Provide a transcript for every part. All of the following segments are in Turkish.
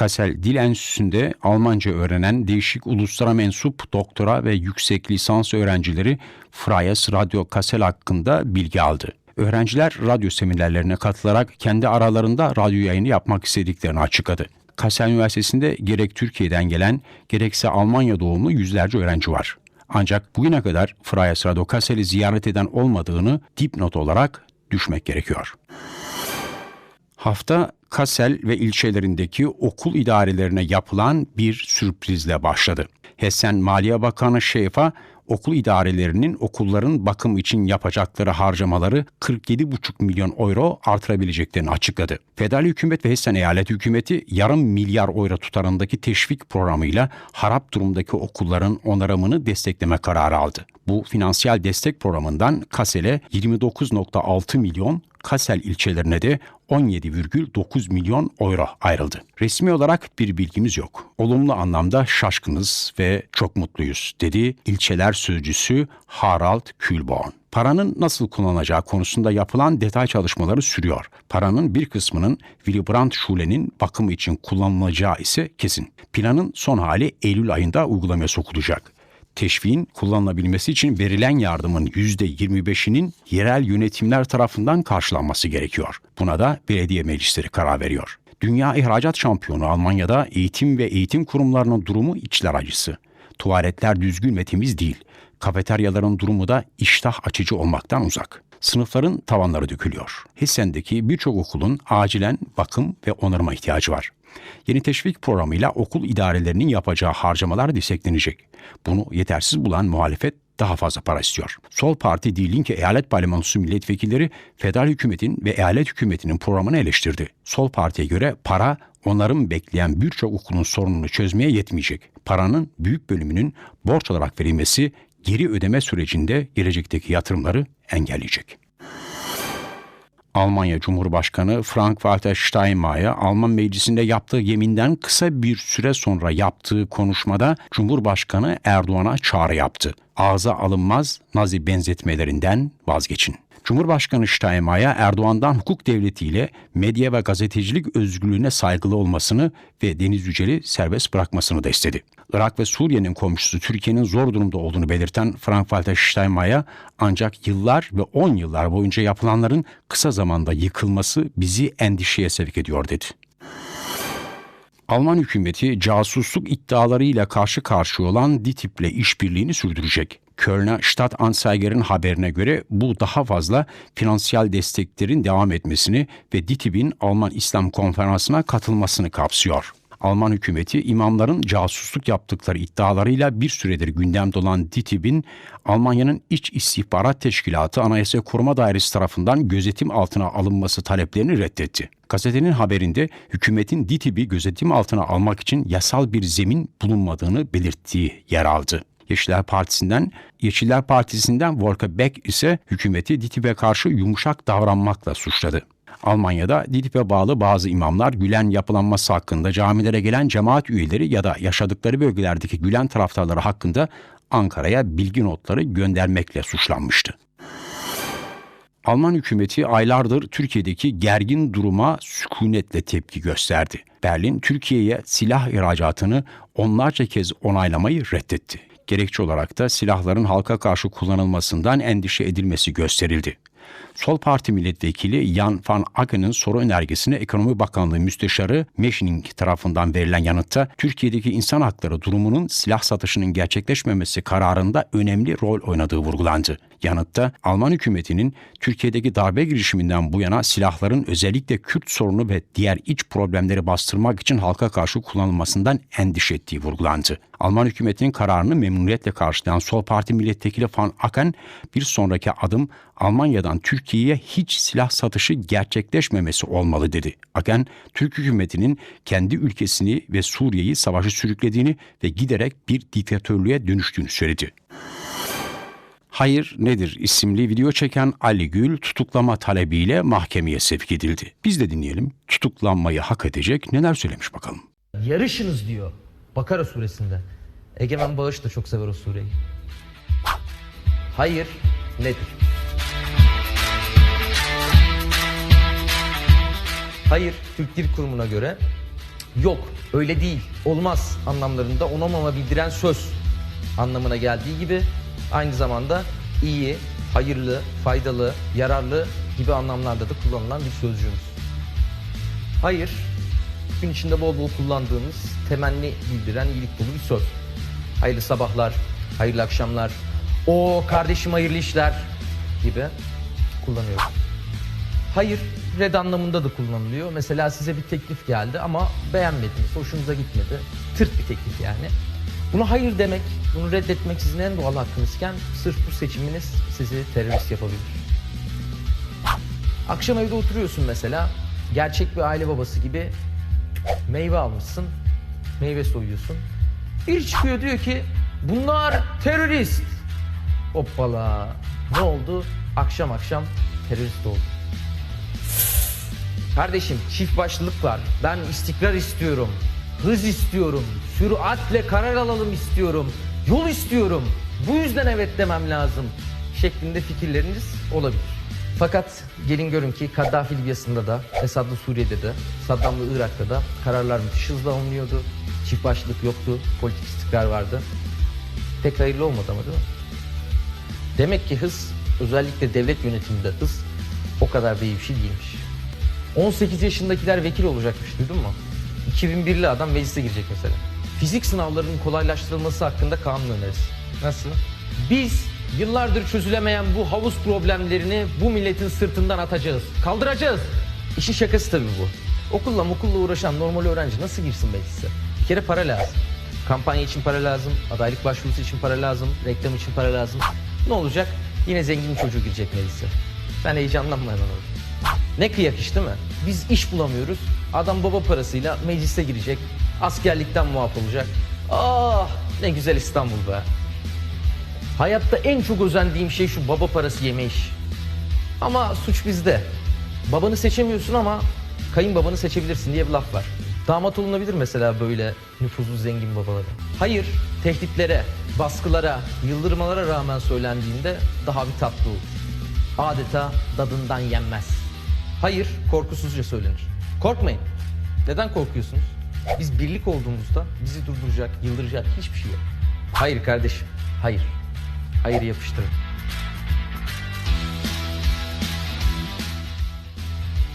Kassel Dil Enstitüsü'nde Almanca öğrenen değişik uluslara mensup doktora ve yüksek lisans öğrencileri Freies Radio Kassel hakkında bilgi aldı. Öğrenciler radyo seminerlerine katılarak kendi aralarında radyo yayını yapmak istediklerini açıkladı. Kassel Üniversitesi'nde gerek Türkiye'den gelen gerekse Almanya doğumlu yüzlerce öğrenci var. Ancak bugüne kadar Freies Radio Kassel'i ziyaret eden olmadığını dipnot olarak düşmek gerekiyor. Hafta Kassel ve ilçelerindeki okul idarelerine yapılan bir sürprizle başladı. Hessen Maliye Bakanı Şefa okul idarelerinin okulların bakım için yapacakları harcamaları 47,5 milyon euro artırabileceklerini açıkladı. Federal hükümet ve Hessen eyalet hükümeti yarım milyar euro tutarındaki teşvik programıyla harap durumdaki okulların onarımını destekleme kararı aldı. Bu finansiyel destek programından Kassel'e 29.6 milyon, Kassel ilçelerine de 17,9 milyon euro ayrıldı. Resmi olarak bir bilgimiz yok. Olumlu anlamda şaşkınız ve çok mutluyuz dedi ilçeler sözcüsü Harald Kühlborn. Paranın nasıl kullanılacağı konusunda yapılan detay çalışmaları sürüyor. Paranın bir kısmının Willy Brandt Schule'nin bakımı için kullanılacağı ise kesin. Planın son hali Eylül ayında uygulamaya sokulacak teşviğin kullanılabilmesi için verilen yardımın %25'inin yerel yönetimler tarafından karşılanması gerekiyor. Buna da belediye meclisleri karar veriyor. Dünya ihracat şampiyonu Almanya'da eğitim ve eğitim kurumlarının durumu içler acısı. Tuvaletler düzgün ve temiz değil. Kafeteryaların durumu da iştah açıcı olmaktan uzak. Sınıfların tavanları dökülüyor. Hessen'deki birçok okulun acilen bakım ve onarıma ihtiyacı var. Yeni teşvik programıyla okul idarelerinin yapacağı harcamalar desteklenecek. Bunu yetersiz bulan muhalefet daha fazla para istiyor. Sol Parti Die Linke eyalet parlamentosu milletvekilleri federal hükümetin ve eyalet hükümetinin programını eleştirdi. Sol Parti'ye göre para onların bekleyen birçok okulun sorununu çözmeye yetmeyecek. Paranın büyük bölümünün borç olarak verilmesi geri ödeme sürecinde gelecekteki yatırımları engelleyecek. Almanya Cumhurbaşkanı Frank-Walter Steinmeier Alman meclisinde yaptığı yeminden kısa bir süre sonra yaptığı konuşmada Cumhurbaşkanı Erdoğan'a çağrı yaptı. Ağza alınmaz Nazi benzetmelerinden vazgeçin. Cumhurbaşkanı Steinmeier Erdoğan'dan hukuk devletiyle medya ve gazetecilik özgürlüğüne saygılı olmasını ve Deniz Yücel'i serbest bırakmasını da istedi. Irak ve Suriye'nin komşusu Türkiye'nin zor durumda olduğunu belirten Frank-Walter Steinmeier ancak yıllar ve on yıllar boyunca yapılanların kısa zamanda yıkılması bizi endişeye sevk ediyor dedi. Alman hükümeti casusluk iddialarıyla karşı karşıya olan DİTİB'le işbirliğini sürdürecek. Kölner Stadtanzeiger'in haberine göre bu daha fazla finansiyel desteklerin devam etmesini ve DİTİB'in Alman İslam Konferansı'na katılmasını kapsıyor. Alman hükümeti imamların casusluk yaptıkları iddialarıyla bir süredir gündemde olan DİTİB'in Almanya'nın İç İstihbarat Teşkilatı Anayasa Koruma Dairesi tarafından gözetim altına alınması taleplerini reddetti. Gazetenin haberinde hükümetin DİTİB'i gözetim altına almak için yasal bir zemin bulunmadığını belirttiği yer aldı. Yeşiller Partisi'nden, Yeşiller Partisi'nden Volker Beck ise hükümeti DİTİB'e karşı yumuşak davranmakla suçladı. Almanya'da DİTİB'e bağlı bazı imamlar Gülen yapılanması hakkında camilere gelen cemaat üyeleri ya da yaşadıkları bölgelerdeki Gülen taraftarları hakkında Ankara'ya bilgi notları göndermekle suçlanmıştı. Alman hükümeti aylardır Türkiye'deki gergin duruma sükunetle tepki gösterdi. Berlin, Türkiye'ye silah ihracatını onlarca kez onaylamayı reddetti. Gerekçe olarak da silahların halka karşı kullanılmasından endişe edilmesi gösterildi. Sol Parti milletvekili Jan van Aken'ın soru önergesine Ekonomi Bakanlığı Müsteşarı Meşning tarafından verilen yanıtta Türkiye'deki insan hakları durumunun silah satışının gerçekleşmemesi kararında önemli rol oynadığı vurgulandı. Yanıtta Alman hükümetinin Türkiye'deki darbe girişiminden bu yana silahların özellikle Kürt sorunu ve diğer iç problemleri bastırmak için halka karşı kullanılmasından endişe ettiği vurgulandı. Alman hükümetinin kararını memnuniyetle karşılayan Sol Parti milletvekili Van Aken bir sonraki adım Almanya'dan Türkiye'ye hiç silah satışı gerçekleşmemesi olmalı dedi. Aken, Türk hükümetinin kendi ülkesini ve Suriye'yi savaşı sürüklediğini ve giderek bir diktatörlüğe dönüştüğünü söyledi. Hayır Nedir isimli video çeken Ali Gül tutuklama talebiyle mahkemeye sevk edildi. Biz de dinleyelim. Tutuklanmayı hak edecek neler söylemiş bakalım. Yarışınız diyor. Bakara suresinde. Egemen Bağış da çok sever o sureyi. Hayır nedir? Hayır Türk Dil Kurumu'na göre yok öyle değil olmaz anlamlarında onamama bildiren söz anlamına geldiği gibi aynı zamanda iyi, hayırlı, faydalı, yararlı gibi anlamlarda da kullanılan bir sözcüğümüz. Hayır, gün içinde bol bol kullandığımız temenni bildiren iyilik dolu bir söz. Hayırlı sabahlar, hayırlı akşamlar, o kardeşim hayırlı işler gibi kullanıyoruz. Hayır, red anlamında da kullanılıyor. Mesela size bir teklif geldi ama beğenmediniz, hoşunuza gitmedi. Tırt bir teklif yani. Bunu hayır demek, bunu reddetmek sizin en doğal hakkınızken sırf bu seçiminiz sizi terörist yapabilir. Akşam evde oturuyorsun mesela. Gerçek bir aile babası gibi meyve almışsın. Meyve soyuyorsun. Bir çıkıyor diyor ki bunlar terörist. Hoppala. Ne oldu? Akşam akşam terörist oldu. Kardeşim çift başlılık var. Ben istikrar istiyorum. Hız istiyorum. Süratle karar alalım istiyorum. Yol istiyorum. Bu yüzden evet demem lazım. Şeklinde fikirleriniz olabilir. Fakat gelin görün ki Kaddafi Libya'sında da, Esad'lı Suriye'de de, Saddam'lı Irak'ta da kararlar müthiş hızla alınıyordu. Çift başlılık yoktu, politik istikrar vardı. Pek hayırlı olmadı ama değil mi? Demek ki hız, özellikle devlet yönetiminde hız o kadar da iyi bir şey değilmiş. 18 yaşındakiler vekil olacakmış duydun mu? 2001'li adam meclise girecek mesela. Fizik sınavlarının kolaylaştırılması hakkında kanun önerisi. Nasıl? Biz yıllardır çözülemeyen bu havuz problemlerini bu milletin sırtından atacağız. Kaldıracağız. İşin şakası tabii bu. Okulla okulla uğraşan normal öğrenci nasıl girsin meclise? Bir kere para lazım. Kampanya için para lazım, adaylık başvurusu için para lazım, reklam için para lazım. Ne olacak? Yine zengin çocuğu girecek meclise. Sen heyecanlanma hemen orada. Ne kıyak iş değil mi? Biz iş bulamıyoruz. Adam baba parasıyla meclise girecek. Askerlikten muaf olacak. Ah ne güzel İstanbul be. Hayatta en çok özendiğim şey şu baba parası yeme iş. Ama suç bizde. Babanı seçemiyorsun ama kayınbabanı seçebilirsin diye bir laf var. Damat olunabilir mesela böyle nüfuzlu zengin babalara. Hayır, tehditlere, baskılara, yıldırmalara rağmen söylendiğinde daha bir tatlı olur. Adeta dadından yenmez. Hayır, korkusuzca söylenir. Korkmayın. Neden korkuyorsunuz? Biz birlik olduğumuzda bizi durduracak, yıldıracak hiçbir şey yok. Hayır kardeşim, hayır. Hayır yapıştırın.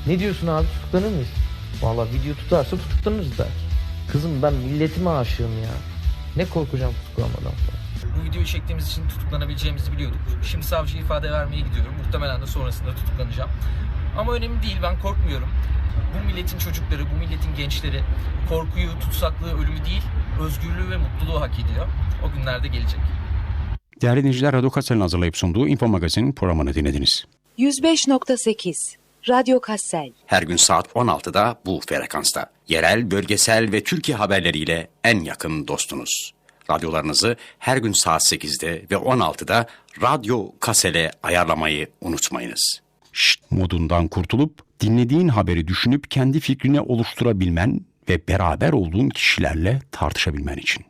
Ne diyorsun abi tutuklanır mıyız? Vallahi video tutarsa tutuklanırız belki. Kızım ben milletime aşığım ya. Ne korkacağım tutuklanmadan falan. Bu videoyu çektiğimiz için tutuklanabileceğimizi biliyorduk. Şimdi savcı ifade vermeye gidiyorum. Muhtemelen de sonrasında tutuklanacağım. Ama önemli değil ben korkmuyorum. Bu milletin çocukları, bu milletin gençleri korkuyu, tutsaklığı, ölümü değil, özgürlüğü ve mutluluğu hak ediyor. O günlerde gelecek. Değerli dinleyiciler, Radyo Kasel'in hazırlayıp sunduğu Info Magazin'in programını dinlediniz. 105.8 Radyo Kassel Her gün saat 16'da bu frekansta. Yerel, bölgesel ve Türkiye haberleriyle en yakın dostunuz. Radyolarınızı her gün saat 8'de ve 16'da Radyo Kasel'e ayarlamayı unutmayınız. Şşt modundan kurtulup dinlediğin haberi düşünüp kendi fikrini oluşturabilmen ve beraber olduğun kişilerle tartışabilmen için.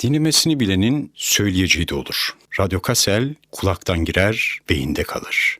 Dinlemesini bilenin söyleyeceği de olur. Radyo Kasel kulaktan girer, beyinde kalır.